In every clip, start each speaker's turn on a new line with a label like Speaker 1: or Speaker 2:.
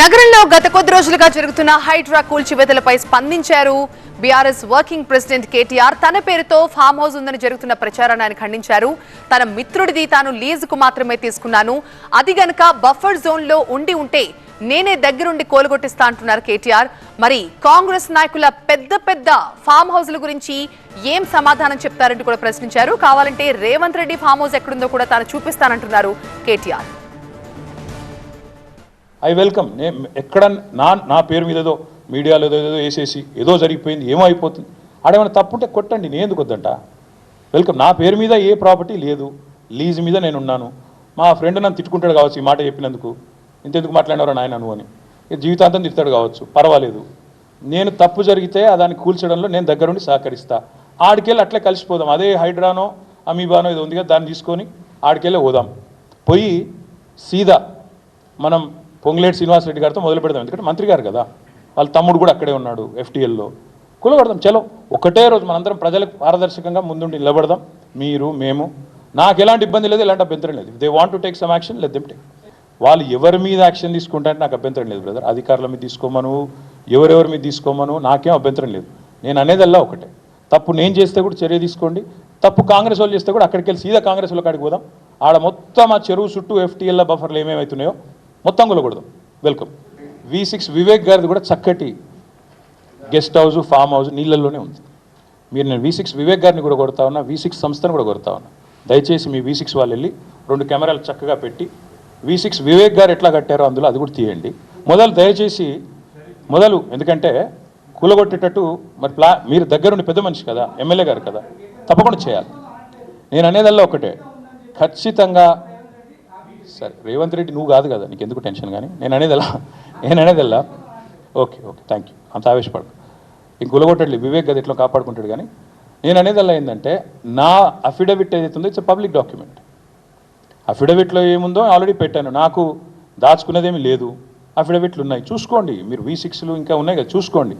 Speaker 1: నగరంలో గత కొద్ది రోజులుగా జరుగుతున్న హైడ్రా కూల్చివేతలపై స్పందించారు. బీఆర్ఎస్ వర్కింగ్ ప్రెసిడెంట్ కేటీఆర్ తన పేరుతో ఫామ్ హౌస్ ఉందని జరుగుతున్న ప్రచారాన్ని ఆయన ఖండించారు. తన మిత్రుడిది తాను లీజుకు మాత్రమే తీసుకున్నాను. అది గనక బఫర్ జోన్లో ఉండి ఉంటే నేనే దగ్గరుండి కోలుగొట్టిస్తా అంటున్నారు కేటీఆర్. మరి కాంగ్రెస్ నాయకుల పెద్ద పెద్ద ఫామ్ హౌస్ల గురించి ఏం సమాధానం చెప్తారంటూ కూడా ప్రశ్నించారు. కావాలంటే రేవంత్ రెడ్డి ఫామ్ హౌస్ ఎక్కడుందో కూడా తాను చూపిస్తానంటున్నారు కేటీఆర్.
Speaker 2: ఐ వెల్కమ్ నే ఎక్కడ నా నా పేరు మీద ఏదో మీడియాలో ఏదో ఏదో వేసేసి ఏదో జరిగిపోయింది ఏమో అయిపోతుంది. ఆడేమైనా తప్పుంటే కొట్టండి నేను ఎందుకు వద్దంట? వెల్కమ్ నా పేరు మీద ఏ ప్రాపర్టీ లేదు. లీజ్ మీద నేను ఉన్నాను. మా ఫ్రెండ్ నన్ను తిట్టుకుంటాడు కావచ్చు ఈ మాట చెప్పినందుకు. ఇంతెందుకు మాట్లాడినారు నాయన నువ్వు అని. జీవితాంతం తిడతాడు కావచ్చు. పర్వాలేదు. నేను తప్పు జరిగితే దాన్ని కూల్చడంలో నేను దగ్గరుండి సహకరిస్తా. ఆడికెళ్ళి అట్లే కలిసిపోదాం. అదే హైడ్రానో అమీబానో ఇది ఉంది కదా దాన్ని తీసుకొని ఆడికెళ్ళి పోదాం పోయి సీదా మనం పొంగులేటి శ్రీనివాసరెడ్డి గారితో మొదలు పెడదాం. ఎందుకంటే మంత్రి గారు కదా. వాళ్ళ తమ్ముడు కూడా అక్కడే ఉన్నాడు ఎఫ్టీఎల్లో. కూలగొడదాం. చలో ఒకటే రోజు మనందరం ప్రజలకు పారదర్శకంగా ముందుండి నిలబడదాం. మీరు మేము. నాకు ఎలాంటి ఇబ్బంది లేదు ఎలాంటి అభ్యంతరం లేదు. They want to take some action let them take వాళ్ళు ఎవరి మీద యాక్షన్ తీసుకుంటారంటే నాకు అభ్యంతరం లేదు బ్రదర్ అధికారుల మీద తీసుకోమను ఎవరెవరి మీద తీసుకోమను నాకేం అభ్యంతరం లేదు. నేను అనేదల్లా ఒకటే. తప్పు నేను చేస్తే కూడా చర్య తీసుకోండి. తప్పు కాంగ్రెస్ వాళ్ళు చేస్తే కూడా అక్కడికి వెళ్ళి సీదా కాంగ్రెస్ వాళ్ళకి కాడికి పోదాం. ఆడ మొత్తం ఆ చెరువు చుట్టూ ఎఫ్టీఎల్ల బఫర్లు ఏమేమవుతున్నాయో మొత్తం కొలకూడదు వెల్కమ్ వి సిక్స్ వివేక్ గారిది కూడా చక్కటి గెస్ట్ హౌస్ ఫామ్ హౌస్ నీళ్ళల్లోనే ఉంది. మీరు నేను వి సిక్స్ వివేక్ గారిని కూడా కొడతా ఉన్నా వి సిక్స్ సంస్థను కూడా కొడతా ఉన్నా. దయచేసి మీ వి సిక్స్ వాళ్ళు వెళ్ళి రెండు కెమెరాలు చక్కగా పెట్టి వి సిక్స్ వివేక్ గారు ఎట్లా కట్టారో అందులో అది కూడా తీయండి. మొదలు దయచేసి మొదలు ఎందుకంటే కూలగొట్టేటట్టు మరి ప్లా మీరు దగ్గరుండి పెద్ద మనిషి కదా ఎమ్మెల్యే గారు కదా తప్పకుండా చేయాలి. నేను అనేదల్లా ఒకటే ఖచ్చితంగా సరే రేవంత్ రెడ్డి నువ్వు కాదు కదా నీకు ఎందుకు టెన్షన్ కానీ? నేను అనేదల్లా? నేను అనేదల్లా? ఓకే ఓకే థ్యాంక్ యూ అంత ఆవేశపడదు ఇంక గులగొట్టట్లేదు వివేక్ గది ఎట్లా కాపాడుకుంటాడు కానీ? నేను అనేదల్లా ఏంటంటే నా అఫిడవిట్ ఏదైతే ఉందో ఇట్స్ పబ్లిక్ డాక్యుమెంట్ అఫిడవిట్లో ఏముందో ఆల్రెడీ పెట్టాను. నాకు దాచుకున్నదేమీ లేదు. అఫిడవిట్లు ఉన్నాయి చూసుకోండి. మీరు వి సిక్స్లు ఇంకా ఉన్నాయి కదా చూసుకోండి.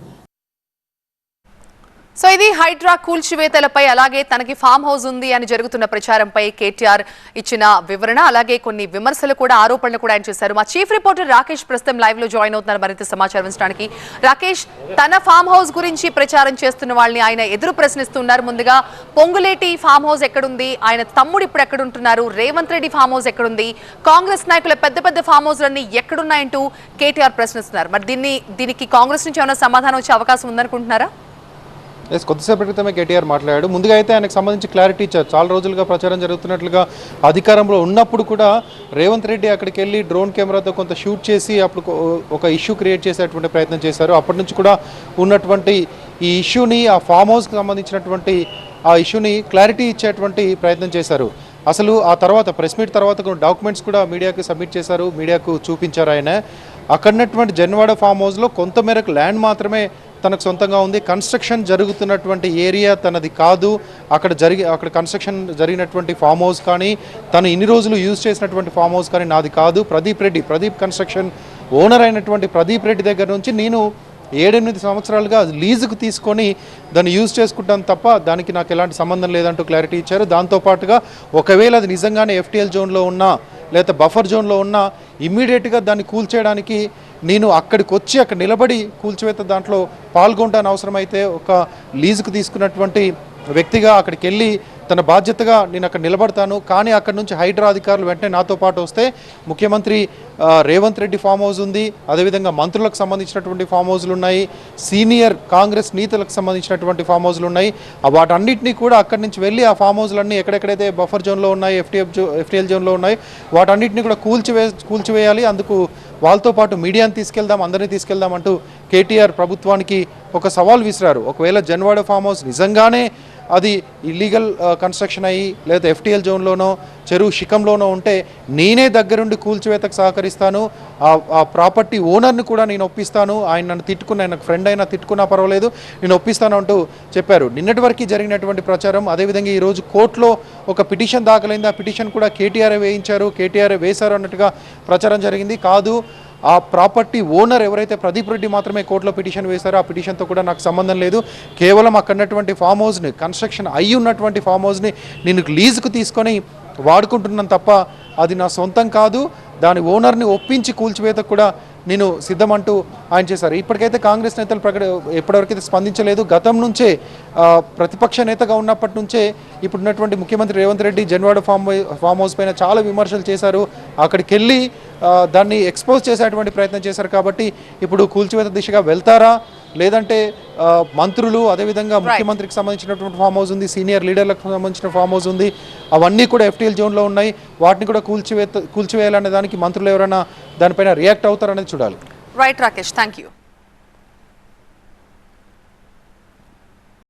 Speaker 1: సో ఇది హైడ్రా కూల్చివేతలపై అలాగే తనకి ఫామ్ హౌస్ ఉంది అని జరుగుతున్న ప్రచారంపై కేటీఆర్ ఇచ్చిన వివరణ అలాగే కొన్ని విమర్శలు కూడా ఆరోపణలు కూడా ఆయన చేశారు. మా చీఫ్ రిపోర్టర్ రాకేష్ ప్రస్తుతం లైవ్లో జాయిన్ అవుతున్నారు మరింత సమాచారం ఇచ్చడానికి రాకేష్ తన ఫామ్ హౌస్ గురించి ప్రచారం చేస్తున్న వాళ్ళని ఆయన ఎదురు ప్రశ్నిస్తున్నారు. ముందుగా పొంగులేటి ఫామ్ హౌస్ ఎక్కడుంది? ఆయన తమ్ముడు ఇప్పుడు ఎక్కడుంటున్నారు? రేవంత్ రెడ్డి ఫామ్ హౌస్ ఎక్కడుంది? కాంగ్రెస్ నాయకుల పెద్ద పెద్ద ఫామ్ హౌస్లన్నీ ఎక్కడున్నాయంటూ కేటీఆర్ ప్రశ్నిస్తున్నారు. మరి దీన్ని దీనికి కాంగ్రెస్ నుంచి ఏమైనా సమాధానం వచ్చే అవకాశం ఉందనుకుంటున్నారా?
Speaker 3: ఎస్ కొద్దిసేపటి క్రితమే కేటీఆర్ మాట్లాడాడు. ముందుగా అయితే ఆయనకు సంబంధించి క్లారిటీ ఇచ్చారు. చాలా రోజులుగా ప్రచారం జరుగుతున్నట్లుగా అధికారంలో ఉన్నప్పుడు కూడా రేవంత్ రెడ్డి అక్కడికి వెళ్ళి డ్రోన్ కెమెరాతో కొంత షూట్ చేసి అప్పుడు ఒక ఇష్యూ క్రియేట్ చేసేటువంటి ప్రయత్నం చేశారు. అప్పటి నుంచి కూడా ఉన్నటువంటి ఈ ఇష్యూని ఆ ఫామ్ హౌస్కి సంబంధించినటువంటి ఆ ఇష్యూని క్లారిటీ ఇచ్చేటువంటి ప్రయత్నం చేశారు. అసలు ఆ తర్వాత ప్రెస్ మీట్ తర్వాత కొన్ని డాక్యుమెంట్స్ కూడా మీడియాకి సబ్మిట్ చేశారు. మీడియాకు చూపించారు ఆయన. అక్కడున్నటువంటి జన్వాడ ఫామ్ హౌస్లో కొంత మేరకు ల్యాండ్ మాత్రమే తనకు సొంతంగా ఉంది. కన్స్ట్రక్షన్ జరుగుతున్నటువంటి ఏరియా తనది కాదు. అక్కడ జరిగి అక్కడ కన్స్ట్రక్షన్ జరిగినటువంటి ఫామ్ హౌస్ కానీ తను ఇన్ని రోజులు యూజ్ చేసినటువంటి ఫామ్ హౌస్ కానీ నాది కాదు. ప్రదీప్ రెడ్డి ప్రదీప్ కన్స్ట్రక్షన్ ఓనర్ అయినటువంటి ప్రదీప్ రెడ్డి దగ్గర నుంచి నేను ఏడెనిమిది సంవత్సరాలుగా లీజుకు తీసుకొని దాన్ని యూజ్ చేసుకుంటాను తప్ప దానికి నాకు ఎలాంటి సంబంధం లేదంటూ క్లారిటీ ఇచ్చారు. దాంతోపాటుగా ఒకవేళ అది నిజంగానే ఎఫ్టీఎల్ జోన్లో ఉన్నా లేదా బఫర్ జోన్లో ఉన్నా ఇమ్మీడియట్గా దాన్ని కూల్చేయడానికి నేను అక్కడికి వచ్చి అక్కడ నిలబడి కూల్చివేత దాంట్లో పాల్గొంటాను. అవసరమైతే ఒక లీజుకు తీసుకున్నటువంటి వ్యక్తిగా అక్కడికి వెళ్ళి తన బాధ్యతగా నేను అక్కడ నిలబడతాను. కానీ అక్కడ నుంచి హైడ్రా అధికారులు వెంటనే నాతో పాటు వస్తే ముఖ్యమంత్రి రేవంత్ రెడ్డి ఫామ్ హౌస్ ఉంది. అదేవిధంగా మంత్రులకు సంబంధించినటువంటి ఫామ్ హౌస్లు ఉన్నాయి. సీనియర్ కాంగ్రెస్ నేతలకు సంబంధించినటువంటి ఫామ్ హౌస్లు ఉన్నాయి. ఆ వాటన్నిటినీ కూడా అక్కడి నుంచి వెళ్ళి ఆ ఫామ్ హౌస్లన్నీ ఎక్కడెక్కడైతే బఫర్ జోన్లో ఉన్నాయి ఎఫ్టీఎఫ్ జో ఎఫ్టీఎల్ జోన్లో ఉన్నాయి వాటన్నిటిని కూడా కూల్చివే కూల్చివేయాలి. అందుకు వాళ్ళతో పాటు మీడియాని తీసుకెళ్దాం అందరినీ తీసుకెళ్దాం అంటూ కేటీఆర్ ప్రభుత్వానికి ఒక సవాల్ విసిరారు. ఒకవేళ జన్వాడ ఫామ్ హౌస్ నిజంగానే అది ఇల్లీగల్ కన్స్ట్రక్షన్ uh, అయ్యి లేదా ఎఫ్టీఎల్ జోన్లోనో చెరువు శిఖంలోనో ఉంటే నేనే దగ్గరుండి కూల్చివేతకు సహకరిస్తాను. ఆ ఆ ప్రాపర్టీ ఓనర్ని కూడా నేను ఒప్పిస్తాను. ఆయన నన్ను తిట్టుకున్న ఆయన ఫ్రెండ్ అయినా తిట్టుకున్నా పర్వాలేదు. నేను ఒప్పిస్తాను అంటూ చెప్పారు. నిన్నటి వరకు జరిగినటువంటి ప్రచారం అదేవిధంగా ఈరోజు కోర్టులో ఒక పిటిషన్ దాఖలైంది. ఆ పిటిషన్ కూడా కేటీఆర్ వేయించారు. కేటీఆర్ వేశారు అన్నట్టుగా ప్రచారం జరిగింది. కాదు ఆ ప్రాపర్టీ ఓనర్ ఎవరైతే ప్రదీప్ రెడ్డి మాత్రమే కోర్టులో పిటిషన్ వేశారో ఆ పిటిషన్తో కూడా నాకు సంబంధం లేదు. కేవలం అక్కడ ఉన్నటువంటి ఫామ్ హౌస్ని కన్స్ట్రక్షన్ అయి ఉన్నటువంటి ఫామ్ హౌస్ని నేను లీజుకు తీసుకొని వాడుకుంటున్నాను తప్ప అది నా సొంతం కాదు. దాని ఓనర్ని ఒప్పించి కూల్చివేతకు కూడా నేను సిద్ధమంటూ ఆయన చేశారు. ఇప్పటికైతే కాంగ్రెస్ నేతలు ప్రకట ఎప్పటివరకైతే స్పందించలేదు. గతం నుంచే ప్రతిపక్ష నేతగా ఉన్నప్పటి నుంచే ఇప్పుడున్నటువంటి ముఖ్యమంత్రి Revanth Reddy Janwada farm farm house పైన చాలా విమర్శలు చేశారు. అక్కడికి వెళ్ళి దాన్ని ఎక్స్పోజ్ చేసేటువంటి ప్రయత్నం చేశారు కాబట్టి ఇప్పుడు కూల్చివేత దిశగా వెళ్తారా? లేదంటే మంత్రులు అదేవిధంగా ముఖ్యమంత్రికి సంబంధించినటువంటి ఫామ్ హౌస్ ఉంది సీనియర్ లీడర్లకు సంబంధించిన ఫామ్ హౌస్ ఉంది అవన్నీ కూడా ఎఫ్టీఎల్ జోన్లో ఉన్నాయి. వాటిని కూడా కూల్చివేత కూల్చివేయాలనే దానికి మంత్రులు ఎవరైనా దానిపైన రియాక్ట్ అవుతారనేది చూడాలి.
Speaker 1: Right Rakesh thank you